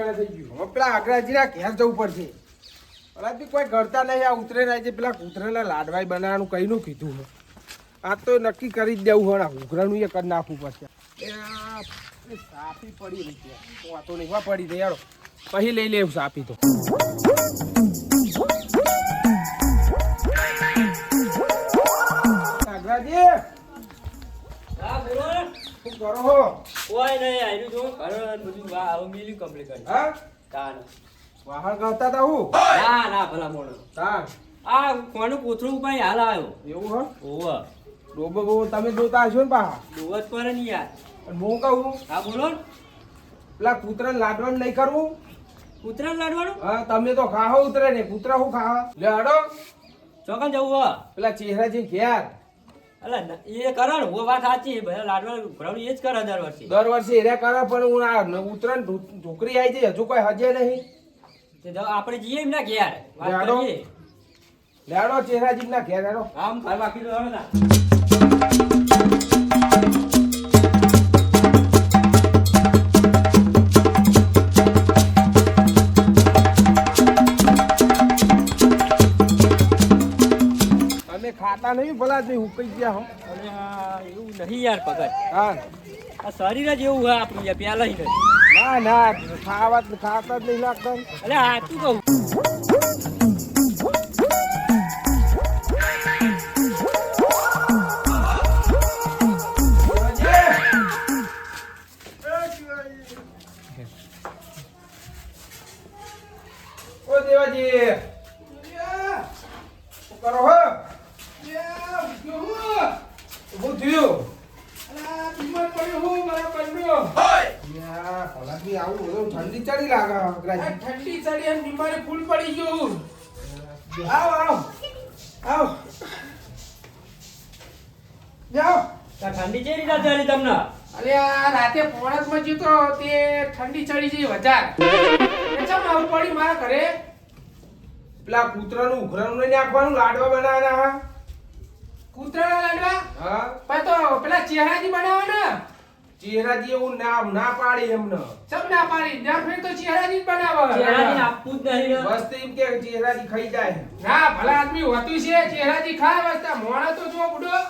ઠેકાણે થઈ ગયું. હવે પેલા આગ્રાજીના ઘેર જવું પડશે. પેલા કોઈ કરતા નહીં આ ઉતરે ના છે. પેલા કૂતરેલા લાડવાઈ બનાવવાનું કઈનું કીધું છે આ તો નક્કી કરી જ દેવું હોય ઉઘરાનું એ કરી નાખવું પડશે. સાપી પડી રહી છે. વાતો નહીં વા પડી રહી. યારો પછી લઈ લેવું સાપી તો. હા ને. શું કરો હો? કોઈ નહીં આયરું જો ઘર બધું વા હવે મિલી કમ્પ્લીટ કરી. હા? તાન. વાહણ કરતા હતા હું? ના ના ભલા મોણો. હા આ કોનું કોથળું ઉપર હાલ આવ્યો. એવું હો? ઓવ ડોબો તમે જોતા હશો ને પાહા દોવત પર ને યાર. અને હું કહું? હા બોલો. પેલા કૂતરાને લાડવાનું નહીં કરવું? કૂતરાને લાડવાનું? હા તમે તો ખાહો ઉતરે ને કૂતરા હું ખાવા? લે હડો ચોકન જવું પેલા પેલા ચહેરાજી ઘેર. એ કરે ને વાત સાચી બધા ઉઘરાણું એ જ કરે દર વર્ષે. દર વર્ષે એરે કરે પણ હું આ ઉતરણ ઢોકરી આવી છે હજુ કોઈ હજે નહીં. આપણે જઈએ એમના ઘેર વાત લાડો. કરીએ. લેડો ચહેરાજી ના ઘેર આમ બાકી તો ના. તમે નહીં ભલા જ હુકાઈ ગયા હો. અરે આ એવું નહીં યાર પગત હા. આ શરીર જ એવું હોય આપણું યાર નથી. ના ના ખાવા ખાતા જ નહીં લાગતા. અરે આ તું કહું. ઠંડી ચેરી ના તમને? અરે આ રાતે પોણસમાં જીતો તે ઠંડી ચડી જઈ વધાર. એ આવું પડી મારા ઘરે? પેલા કૂતરાનું ઉઘરાનું લઈને નાખવાનું લાડવા બનાવવાના હા? કૂતરાના લાડવા? હા. પણ તો પેલા ચહેરાજી બનાવવાના. ચહેરાજી એવું નામ ના પાડી એમને. ચમ ના પાડી? ના ફેર તો ચહેરાજી બનાવે. ચહેરાને આપવું જ નહીં બસ તો એમ કે ચહેરાજી ખાઈ જાય. ના ભલા આદમી હોતું છે ચહેરાજી ખાય વસ્તા મોણા તો જો બુડો.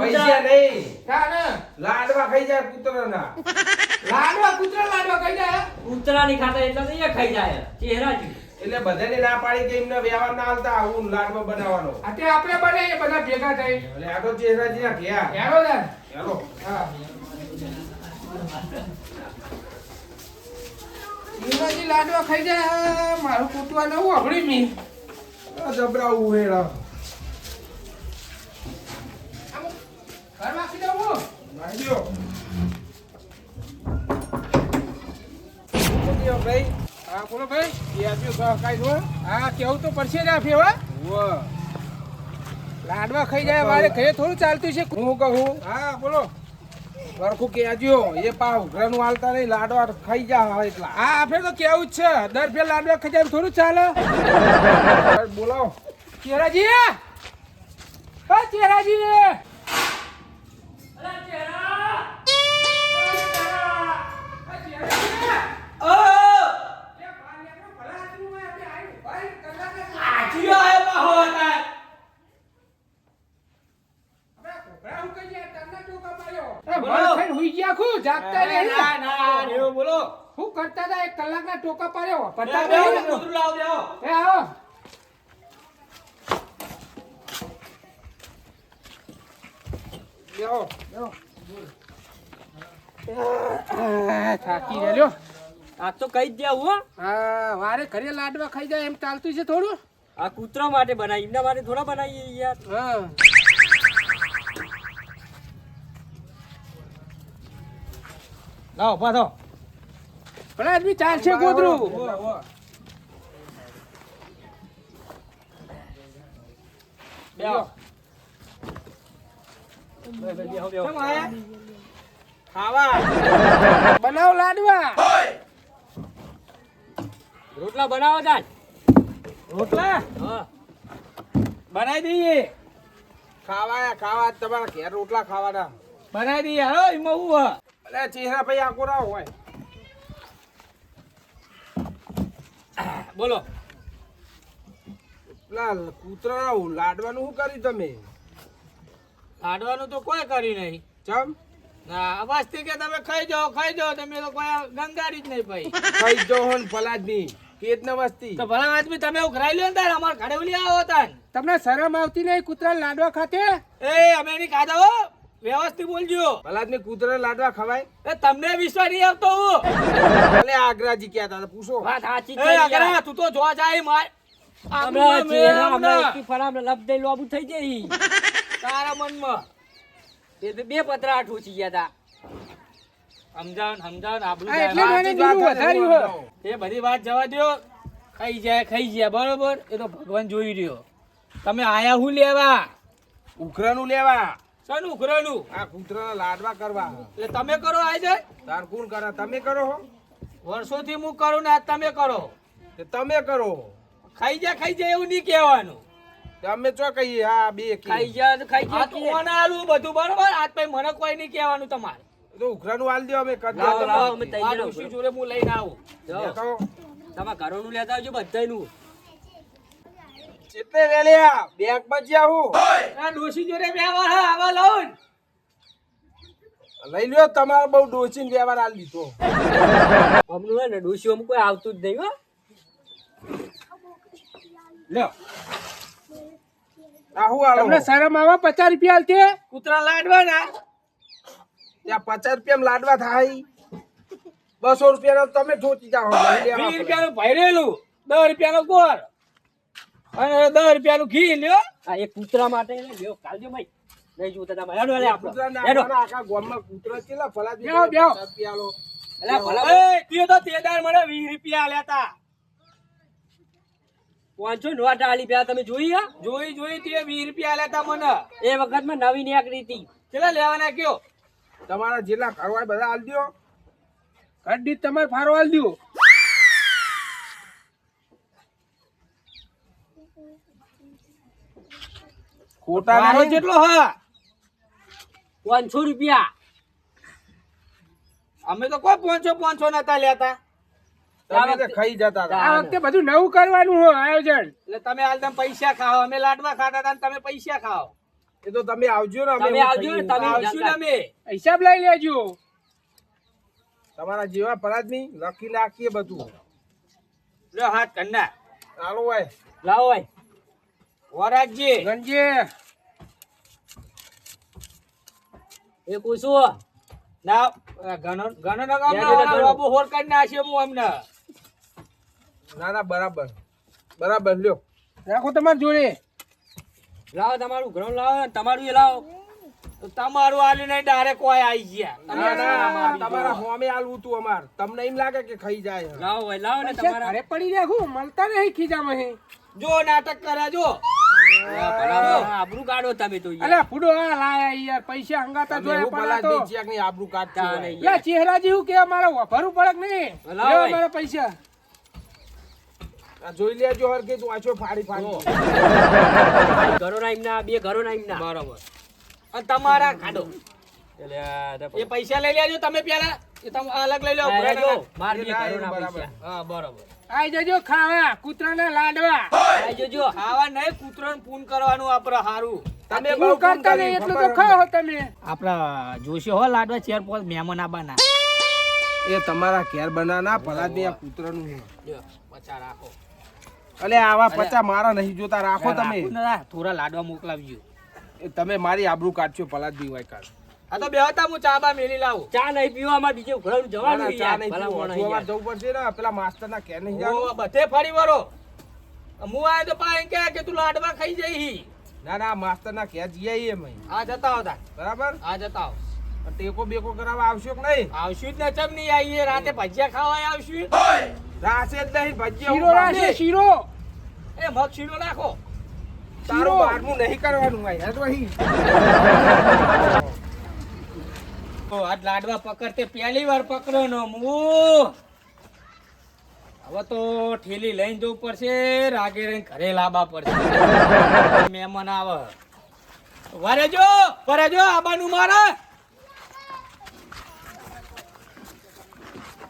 પૈસા નહીં. ના ના લાડવા ખાઈ જાય કૂતરાના. લાડવા કૂતરા લાડવા ખાઈ જાય? ઉતરાની ખાતા એટલે તો એ ખાઈ જાય. ચહેરાજી એટલે બધાને ના પાડી કે એમને વ્યવહાર ના હાલતા આવું લાડવા બનાવવાનો. આતે આપણે બને એ બધા ભેગા થઈ એટલે આ તો ચહેરાજી ના ગયા હેરો ને હેલો. હા. ચહેરાજી લાડવા ખાઈ જાય મારું કૂટવા નવું અઘડી મી જબરા ઉહેડા ઘર વાસી દઉં નાખ્યો ભાઈ. હા બોલો ભાઈ. એ આપ્યો સહકાઈ દો હા કેવું તો પડશે જ આ ફેવા? લાડવા ખાઈ જાય મારે ઘરે થોડું ચાલતું છે. હું કહું? હા બોલો. સરખું કેજો એ પા ઉઘરાનું હાલતા નહીં લાડવા ખાઈ જા એટલા. હા આપણે તો કેવું જ છે. દર ફેર લાડવા ખાઈ જાય થોડું ચાલે. બોલાવો. ચેરાજી! ચેરાજી! હું કરતા હતા એક કલાકના ટોકા પાડ્યો એ આવો. આ, થાકી ગયેલો આ તો કઈ જ હો. હા વારે ઘરે લાડવા ખાઈ જાય એમ ચાલતું છે થોડું. આ કૂતરા માટે બનાવી એમના માટે થોડા બનાવીએ યાર. હા. લાવો પાછો પણ આદમી ચાલશે ગોદરું. બનાવ લાડવા. રોટલા બનાવો તાન રોટલા? હા. બનાવી દઈએ. ખાવા ખાવા તમારા ઘેર રોટલા ખાવાના. બનાવી દઈએ. હાલો એમાં હું. અલે ચહેરા ભાઈ આકોરા હોય. બોલો. પેલા કૂતરા લાડવાનું શું કર્યું તમે? લાડવાનું તો કોઈ કર્યું નહીં. ચમ? અવાજથી કે તમે ખાઈ જાઓ ખાઈ જાઓ તમે તો કોઈ ગંગારી જ નહીં ભાઈ. ખાઈ જો કેત ન વસ્તી. તો ભલા આદમી તમે ઉઘરાઈ લ્યો તાર અમાર ઘરે ઉલી આવો તાન તમને શરમ આવતી નહીં કૂતરા લાડવા ખાતે? એ અમે નહીં ખાધા હો. વ્યવસ્થિત બોલજો. પલાદની કૂતરા લાડવા ખવાય? એ તમને વિશ્વાસ નહીં આવતો હું. ભલે આગ્રાજી ક્યાં હતા? પૂછો. વાત સાચી છે આગ્રા તું તો જોવા જાય માર. હમણાં ચહેરા હમણાં ના. એકી ફરામ લપ દઈ લોબુ થઈ જઈ તારા મનમાં. બે બે- બે પતરા આઠું થઈ ગયા હતા સમજાવ સમજાવ આબરૂ જાય. એટલે મને બીજું વધાર્યું હો. એ બધી વાત જવા દ્યો. ખાઈ જાય ખાઈ જાય બરોબર? એ તો ભગવાન જોઈ રહ્યો. તમે આયા હું લેવા? ઉખરાનું લેવા. શાનું ઉઘરાનું આ કૂતરાના લાડવા કરવા. એટલે તમે કરો આજે તાર કોણ કરે? તમે કરો હો. વર્ષોથી હું કરું ને આજ તમે કરો. તે તમે કરો. ખાઈ જાય ખાઈ જાય એવું નહીં કહેવાનું. અમે ચો કહીએ? હા બે ખાઈ જા ખાઈ આ જા કોણ આલું બધું બરોબર? આજ પછી મને કોઈ નહીં કહેવાનું તમારે. તો ઉઘરાનું હાલ દો અમે કદ લાવો, અમે તૈયાર આ જોડે હું લઈને આવું. તમારા ઘરોનું લેતા આવજો બધાયનું. એટલે વેલ્યા બેંકમાં હું આ ડોશી જોડે વ્યવહાર આવા લઉં લઈ લ્યો તમારે બહુ ડોચીને વ્યવહાર હાલ દીધો. અમનું હે ને ડોશીઓ કોઈ આવતું જ નહીં હો. લ્યો. આ હું હાલો તમને શરમ આવે? પચાસ રૂપિયા આલતે કૂતરા લાડવાના. ત્યાં પચાસ રૂપિયા લાડવા થાય. બસો રૂપિયા તમે ઠોચી જાઓ. વીસ રૂપિયા રૂપિયાનું ભરેલું. દસ રૂપિયા નો ગોળ. અને દસ રૂપિયાનું ઘી લ્યો. આ એક કૂતરા માટે લ્યો કાલજો ભાઈ. નહીં જોતા તમે હેડો લે આપણો. હેડો. આખા ગામમાં કૂતરા કેટલા ફલાદી બેહો, બેહો. પચાસ રૂપિયા આલો. અલા ભલા એ તે તો તેદાર મને વીસ રૂપિયા આલ્યા તા. પાંચસો નોટ આલી પ્યા તમે જોઈ હે? જોઈ જોઈ તે વીસ રૂપિયા આલ્યા તા મને. એ વખતમાં નવી નીકળી હતી. કેટલા લેવાના કયો? તમારા જેટલા ફરવા બધા હાલ દો કડી તમારે ફારો આલ દો મારો નહીં. જેટલો હા. પાંચસો રૂપિયા. અમે તો કોઈ પાંચસો પાંચસો નતા લેતા. તમે તો ખાઈ જતા હતા. આ વખતે બધું નવું કરવાનું હો આયોજન. એટલે તમે હાલ તમે પૈસા ખાઓ. અમે લાડવા ખાતા હતા ને તમે પૈસા ખાઓ. એ તો તમે આવજો ને અમે તમે આવજો ને, તમે આવશું ને અમે. હિસાબ લઈ લેજો. તમારા જેવા પરાદની લખી નાખીએ બધું. લે હાથ કન્ના ચાલો ભાઈ. લાવો ભાઈ. વરાજજી. ગંજે એ પૂછું. ના ઘણો ઘણો ના બાબુ હોર કરી નાખ્યો હું એમને. ના ના બરાબર. બરાબર લ્યો. રાખો તમારી જોડે. લાવો તમારું ઘણું લાવો તમારું એ લાવો. તો તમારું આલી નહીં ડાયરેક્ટ કોઈ આવી ગયા. તમારા હોમે આલવું તું અમાર. તમને એમ લાગે કે ખાઈ જાય લાવો ભાઈ લાવો ને તમારા. પડી રાખું મળતા નહીં ખીજામાં જો નાટક કરે જો. આબરૂ કાઢો તમે તો યાર. ફૂડો લાયા યાર પૈસા હંગાતા જોયા એવું પણ આ પલાદ તો. ચેકની આબરૂ કાઢતા નહીં. યા ચહેરા જેવું કે મારે વફારું પડક નહીં? લાવો લેવા પૈસા. જોઈ લેજો હર કે તું આછો ફાડી ફાડી. ઘરોના એમના બે ઘરોના ના. બરોબર. અને તમારા કાઢો એ પૈસા લઈ લેજો તમે પેલા એ તમે અલગ લઈ લો માર ના. પૈસા. હા બરોબર. આઈ જજો ખાવા કૂતરાના લાડવા. આઈ જજો ખાવા નહીં કૂતરાને પૂન કરવાનું આપણે હારું. તમે બહુ કરતા નહીં એટલું તો ખાઓ તમે. આપણા જોશી હો લાડવા ચેર પોલ મહેમાન આબાના. એ તમારા ઘેર બનાના પલાદની આ કૂતરાનું છે. પચા રાખો. અલે આવા પચા મારા નહીં જોતા રાખો તમે. થોડા લાડવા મોકલાવજો. એ તમે મારી આબરૂ કાઢશો પલાદ હોય કાઢ આ તો બે હતા હું ચા બા મેલી લાવું. ચા નહીં પીવા અમારે બીજે ના, જવાનું ચા નહીં પીવો. જવું પડશે ને પેલા માસ્ટર ના કે નહીં જાવ. બધે ફરી વળો. હું આયો તો પા એમ કહે કે તું લાડવા ખાઈ જઈ. ના ના માસ્ટર ના કે જઈએ છીએ અમે. આ જતા હતા બરાબર? આ જતા આવ. પણ ટેકો બેકો કરાવવા આવશું કે નહીં? આવશું જ ને ચમ નહીં આવીએ? રાતે ભજીયા ખાવા આવશું? રાસે જ નહીં ભજીયા શીરો રાસે શીરો. એ મગ શીરો નાખો. તારું બારમું નહીં કરવાનું ભાઈ. હે તો અહીં. આજ લાડવા પકડતે પહેલી વાર પકડો નો હું હવે તો ઠેલી લઈને જવું પડશે, રાગે ઘરે લાવવા પડશે. મહેમાન આવે. વરેજો જો, વરે જો, આબાનું મારે.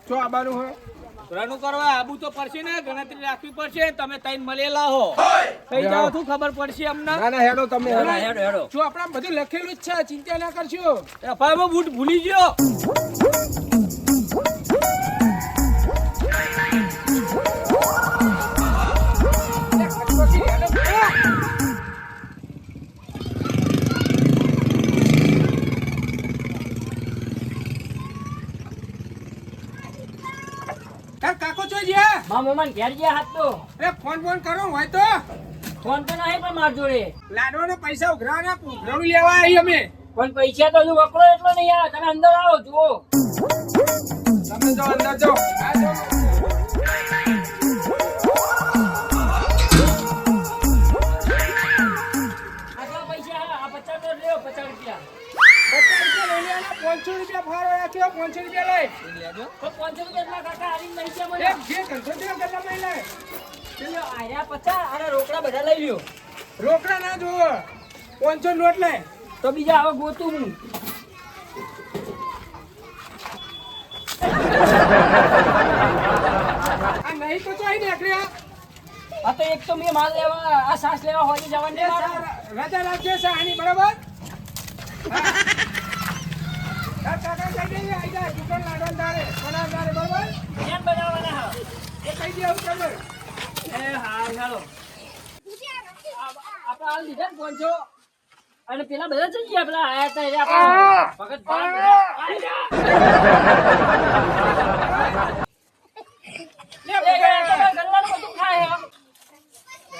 શું આબાનું હોય. ઉઘરાણું કરવા આબુ તો પડશે ને ગણતરી રાખવી પડશે તમે તઈન મળેલા હો. થઈ જાવ શું ખબર પડશે અમને? ના ના હેડો તમે હેડો. હેડો હેડો. જો આપણા બધું લખેલું જ છે ચિંતા ના કરશો. અપાયમાં બૂટ ભૂલી ગયો. મારા ઘેર ગયા હાથ તો એ ફોન ફોન કરો હોય તો. ફોન તો નહીં પણ માર જોડે. લાડવાનો પૈસા ઉઘરાવાના ઉઘરાણું લેવા આવી અમે. પણ પૈસા તો હજુ વકરો એટલો નહીં આવે. તમે અંદર આવો જુઓ. તમે જો અંદર જો આ જો પાંચસો રૂપિયા ફાળો રાખ્યો પાંચસો રૂપિયા લઈ. પાંચસો રૂપિયા કાકા પૈસા એ મળ્યા જે ધંધો થયો કેટલા લઈ. લે લ્યો, આયા પચાસ અને રોકડા બધા લઈ લ્યો. રોકડા ના જોવો પાંચસો નોટ લે તો બીજા હવે ગોતું હું. આ નહીં તો ચોઈ નીકળ્યા આ તો એક તો મેં માલ લેવા આ સાસ લેવા હોય જવાની રજા રાખજે સાની બરાબર? અને પેલા બધા જઈ ગયા પેલા આયા હતા ભગત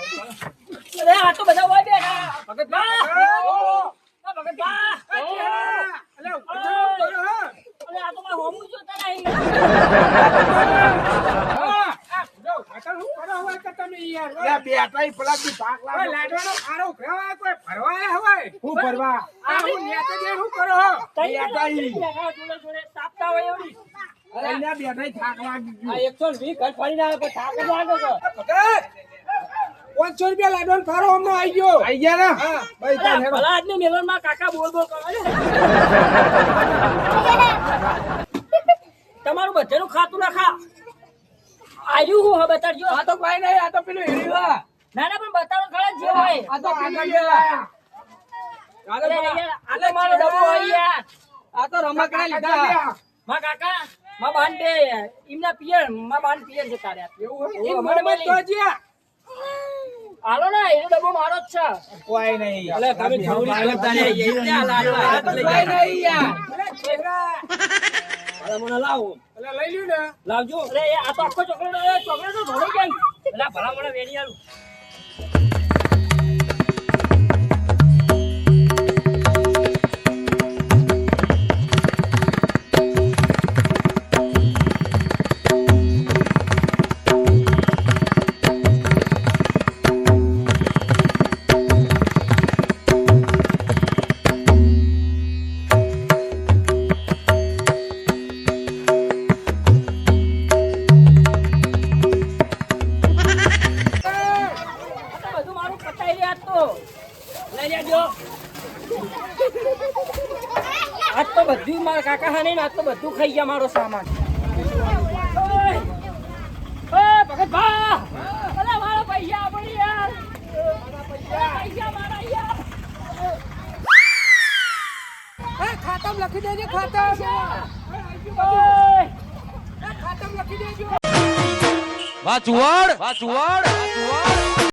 આ તો બધા હોય બેઠા ભગત ભા આ ભગત ભા અલે, ઊભો થા, ઊભો રહો, હા. અરે આ તો મારે હોમું જોતા નહીં હા, આ, જો, અકલ હું કરો હોય કે તમે યાર, લે, ઓય. બેઠા ઈ પેલાથી ભાગ ઓય, લાગો. લાડવાનો ફાળો ઉઘરાવા કોઈ ફરવા આયા હોય શું ફરવા આ હું નેતા જઈને શું કરો હો? તઈ બેઠા ઈ. બેઠા જોડે જોડે તાપતા હોય એવડી અહીંયા બેઠા ઈ થાક વીસ ઘર આવે થાક લાગે પાંચસો રૂપિયા લાડવાનો ફાળો હમણાં આવી ગયો. આવી ગયા ને? હા. ભાઈ તાન હેડો. ભલા માં કાકા બોલ બોલ કરે તમારું બધાનું ખાતું ના આવ્યું આયુ હું હવે બતાડજો આ તો કઈ નહીં આ તો પેલું હીરી નાના ના ના પણ બતાવો ખરા જે હોય. આ તો આગળ. આ તો યાર, આ તો મારો ડબ્બો હોય યાર. આ તો રમકડા લીધા. માં કાકા માં બાન બે એમના પિયરમાં બાન પિયર જતા તારે એવું હોય? મને મને તો જ્યાં. હાલો ને એનો ડબ્બો મારો જ છે. કોઈ નહીં. અલે તમે જોડી કરતા ને એ ત્યાં લાડવા કોઈ નહીં યાર અરે, છોકરા. અરે મને લાવો. અલે, લઈ લ્યો ને. લાવજો. અરે આ તો આખો ચોકલેટ ચોકલેટ તો ધોળી ગઈ અલે ભલા મને વેણી આલું. આજ તો બધું મારા કાકા હા નહીં આજ તો બધું ખાઈ ગયા મારો સામાન. ઓય! ઓય, ભગત ભા! અલા, મારા પૈસા આપણી યાર. અલા, પૈસા મારા યાર એ, ખાતામાં. લખી દેજે ખાતા ઓય! ખાતામાં લખી દેજો. વાહ ચુવાડ વાહ ચુવાડ વાહ ચુવાડ